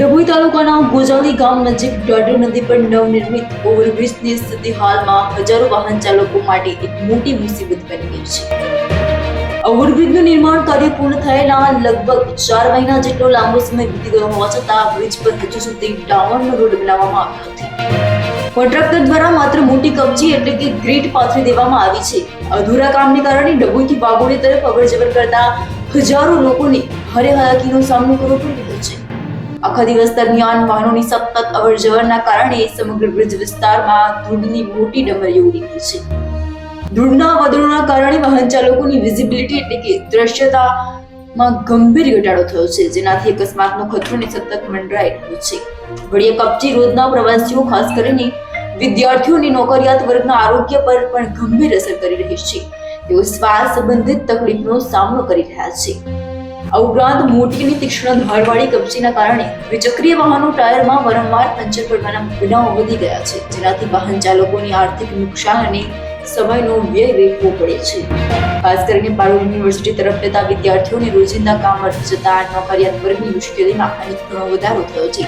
ડભોઈ તાલુકાના ગોજાલી ગામ નજીક ડાઢર નદી પર નવનિર્મિત ઓવરબ્રિજની સ્થિતિ હાલમાં હજારો વાહન ચાલકો માટે એક મોટી મુસીબત બની ગઈ છે. ઓવરબ્રિજનું નિર્માણ કાર્ય પૂર્ણ થયેલા લગભગ ચાર મહિના જેટલો લાંબો સમય વીતી ગયો હોવા છતાં બ્રિજ પર હજુ સુધી ડામરનો રોડ બનાવવામાં આવ્યો નથી. કોન્ટ્રાક્ટર દ્વારા માત્ર મોટી કબજી એટલે કે ગ્રીટ પાથરી દેવામાં આવી છે. અધૂરા કામને કારણે ડભોઈથી વાઘોડી તરફ અવરજવર કરતા હજારો લોકોને હરે હાલાકીનો સામનો કરવો પડી રહ્યો છે. આખા દિવસ દરમિયાન વાહનોની સતત અવરજવરના કારણે સમગ્ર બ્રિજ વિસ્તારમાં ધૂળની મોટી ડમરીઓ ઉડી ગઈ છે. ધૂળના વધુના કારણે વાહન ચાલકોની વિઝિબિલિટી એટલે કે દ્રશ્યતામાં ગંભીર ઘટાડો થયો છે, જેનાથી અકસ્માતનો ખતરો ને સતત મંડરાઈ રહ્યો છે. વળી કપચી રોજના પ્રવાસીઓ, ખાસ કરીને વિદ્યાર્થીઓ અને નોકરિયાત વર્ગના આરોગ્ય પર પણ ગંભીર અસર કરી રહી છે. તેઓ શ્વાસ સંબંધિત તકલીફનો સામનો કરી રહ્યા છે. આ ઉપરાંત મોટીની તીક્ષ્ણ ધારવાળી કપચીના કારણે દ્વિચક્રીય વાહનો ટાયરમાં વારંવાર પંચર પડવાના બનાવો વધી ગયા છે, જેનાથી વાહન ચાલકોની આર્થિક નુકસાન અને સમયનો વ્યય વેઠવો પડે છે. ખાસ કરીને પારુલ યુનિવર્સિટી તરફ જતા વિદ્યાર્થીઓને રોજિંદા કામ અર્થે જતા નોકરિયાત વર્ગની મુશ્કેલીમાં અનેક ઘણો વધારો થયો છે.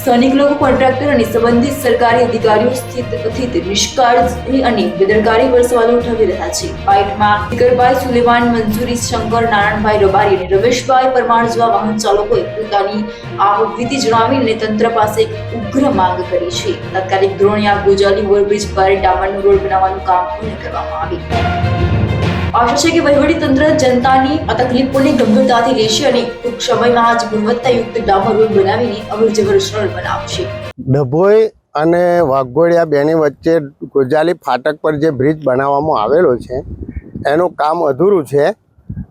સ્થાનિક લોકો, કોન્ટ્રાક્ટર અને સંબંધિત સરકારી અધિકારીઓ સ્થિત કથિત નિષ્કાળજી અને બેદરકારી પર ઠવી રહ્યા છે. બાઇટમાં દીકરભાઈ સુલેમાન, મંજૂરી શંકર, નારાયણભાઈ રબારી અને રમેશભાઈ પરમાર જેવા વાહન ચાલકોએ પોતાની આવકવિધિ જણાવીને તંત્ર પાસે ઉગ્ર માંગ કરી છે. તાત્કાલિક ધોરણે આ ગોજાલી ઓવરબ્રિજ પર ડામરનો રોડ બનાવવાનું કામ પૂર્ણ કરવામાં આવે આશા છે કે વહીવટીતંત્ર જનતાની આ તકલીફોને ગંભીરતાથી લેશે અને ટૂંક સમયમાં જ ગુણવત્તાયુક્ત ડામર રોડ બનાવીને અવરજવર સરળ બનાવશે. ડભોઈ અને વાઘોડિયા બેની વચ્ચે ગોજાલી ફાટક પર જે બ્રિજ બનાવવામાં આવેલો છે, એનું કામ અધૂરું છે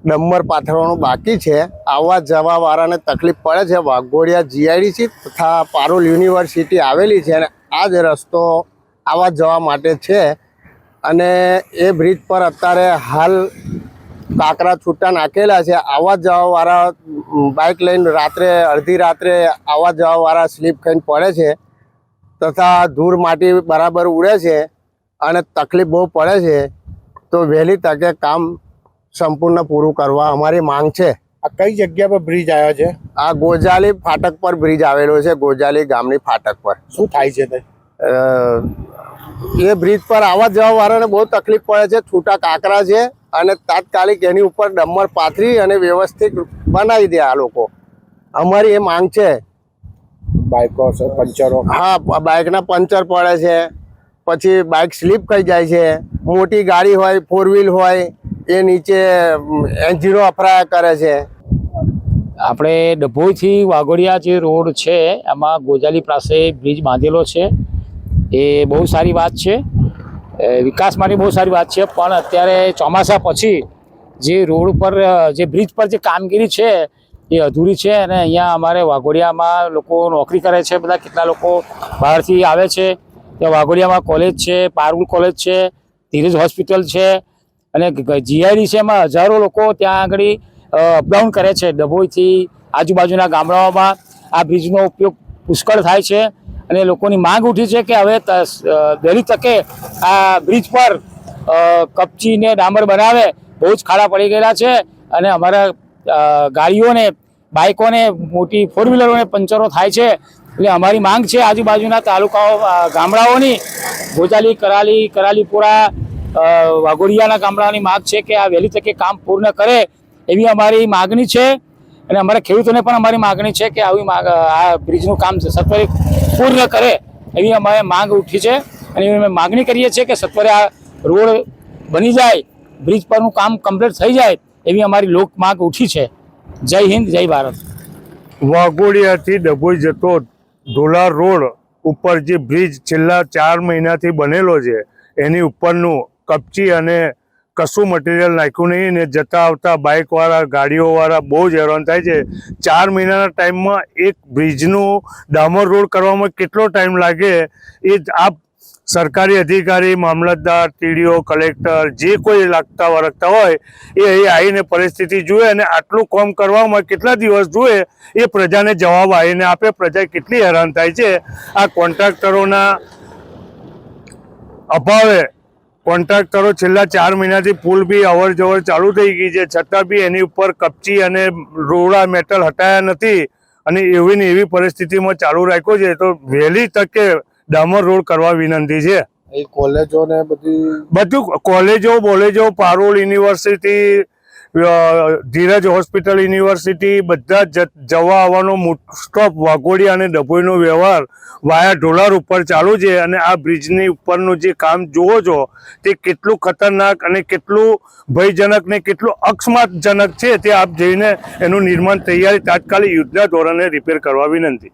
ડમ્બર પાથરવાનું બાકી છે, આવવા જવા વાળાને તકલીફ પડે છે. વાઘોડિયા જીઆઈડીસી તથા પારુલ યુનિવર્સિટી આવેલી છે અને આ જ રસ્તો આવવા જવા માટે છે. અને એ બ્રિજ પર અત્યારે હાલ કાંકરા છૂટા નાખેલા છે. આવવા જવાવાળા બાઇક લઈને રાત્રે અડધી રાત્રે આવવા જવાવાળા સ્લીપ ખાઈને પડે છે તથા ધૂળ માટી બરાબર ઉડે છે અને તકલીફ બહુ પડે છે. તો વહેલી તકે કામ સંપૂર્ણ પૂરું કરવા અમારી માંગ છે. આ કઈ જગ્યા પર બ્રિજ આવ્યો છે? આ ગોજાલી ફાટક પર બ્રિજ આવેલો છે ગોજાલી ગામની ફાટક પર. શું થાય છે તે? એ બ્રિજ પર આવવા જવા વાળાને બહુ તકલીફ પડે છે. છૂટા કાંકરા છે અને તાત્કાલિક એની ઉપર ડમર પાથરી અને વ્યવસ્થિત બનાવી દે આ લોકો. અમારી એ માંગ છે. બાઇકો છે, પંચરો. હા બાઇકના પંચર પડે છે. પછી બાઇક સ્લીપ થઈ જાય છે. મોટી ગાડી હોય ફોર વ્હીલ હોય એ નીચે એન્જિનો અફરાયા કરે છે. આપણે ડભોઈથી વાઘોડિયા જે રોડ છે એમાં ગોજાલી પાસે બ્રિજ બાંધેલો છે. એ બહુ સારી વાત છે. વિકાસ માટે બહુ સારી વાત છે, પણ અત્યારે ચોમાસા પછી જે રોડ પર જે બ્રિજ પર જે કામગીરી છે, એ અધૂરી છે અને અહીંયા અમારે વાઘોડિયામાં લોકો નોકરી કરે છે, બધા કેટલા લોકો બહારથી આવે છે. ત્યાં વાઘોડિયામાં કોલેજ છે, પારુલ કોલેજ છે, ધીરજ હોસ્પિટલ છે અને જીઆઈડી છે, એમાં હજારો લોકો ત્યાં આગળ અપડાઉન કરે છે. ડભોઈથી આજુબાજુના ગામડાઓમાં આ બ્રિજનો ઉપયોગ પુષ્કળ થાય છે. અને લોકોની માંગ ઉઠી છે કે હવે વહેલી તકે આ બ્રિજ પર કપચીને કપચી ડામર બનાવે. બહુ જ ખાડા પડી ગયેલા છે અને અમારા ગાડીઓને, બાઇકોને, મોટી ફોર વ્હીલરોને પંચરો થાય છે. એટલે અમારી માંગ છે આજુબાજુના તાલુકાઓ ગામડાઓની. ગોજાલી, કરાલી, કરાલીપુરા વાઘોડિયાના ગામડાઓની માંગ છે કે આ વહેલી તકે કામ પૂર્ણ કરે એવી અમારી માગણી છે. અને અમારા ખેડૂતોને પણ અમારી માગણી છે કે આવી આ બ્રિજનું કામ સત્વરે પૂર્ણ કરે એવી અમારે માંગ ઉઠી છે. અને અમે માગણી કરીએ છીએ કે સત્વરે આ રોડ બની જાય, બ્રિજ પરનું કામ કમ્પ્લીટ થઈ જાય એવી અમારી લોક માંગ ઉઠી છે. જય હિન્દ, જય ભારત. વાઘોડિયાથી ડભોઈ જતો ઢોલા રોડ ઉપર જે બ્રિજ છેલ્લા ચાર મહિનાથી બનેલો છે, એની ઉપરનું કપચી અને કશું મટીરિયલ નાખ્યું નહીં ને જતા આવતા બાઇકવાળા ગાડીઓવાળા બહુ જ હેરાન થાય છે. ચાર મહિનાના ટાઈમમાં એક બ્રિજનું ડામર રોડ કરવામાં કેટલો ટાઈમ લાગે એ આપ સરકારી અધિકારી, મામલતદાર ટીડીઓ કલેક્ટર જે કોઈ લાગતા વળગતા હોય એ અહીં આવીને પરિસ્થિતિ જુએ અને આટલું કામ કરવામાં કેટલા દિવસ જુએ એ પ્રજાને જવાબ આવીને આપે. પ્રજા કેટલી હેરાન થાય છે. આ કોન્ટ્રાક્ટરોના અભાવે કોન્ટ્રાક્ટરો છેલ્લા ચાર મહિનાથી પુલ બી અવર જવર ચાલુ થઈ ગઈ છે. છતાં બી એની ઉપર કપચી અને રોડા મેટલ હટાયા નથી અને એવી ને એવી પરિસ્થિતિમાં ચાલુ રાખ્યો છે. તો વહેલી તકે ડામર રોડ કરવા વિનંતી છે. કોલેજો ને બધી બધું કોલેજો બોલેજો Parul university Dhiraj hospital, university બધા જ જવા આવવાનો સ્ટોપ વાઘોડિયા અને ડભોઈનો વ્યવહાર વાયા ઢોલાર ઉપર ચાલુ છે અને આ બ્રિજની ઉપરનું જે કામ જુઓ છો, તે કેટલું ખતરનાક અને કેટલું ભયજનક ને કેટલું અકસ્માતજનક છે તે આપ જઈને એનું નિર્માણ તૈયારી તાત્કાલિક યુદ્ધના ધોરણે રિપેર કરવા વિનંતી.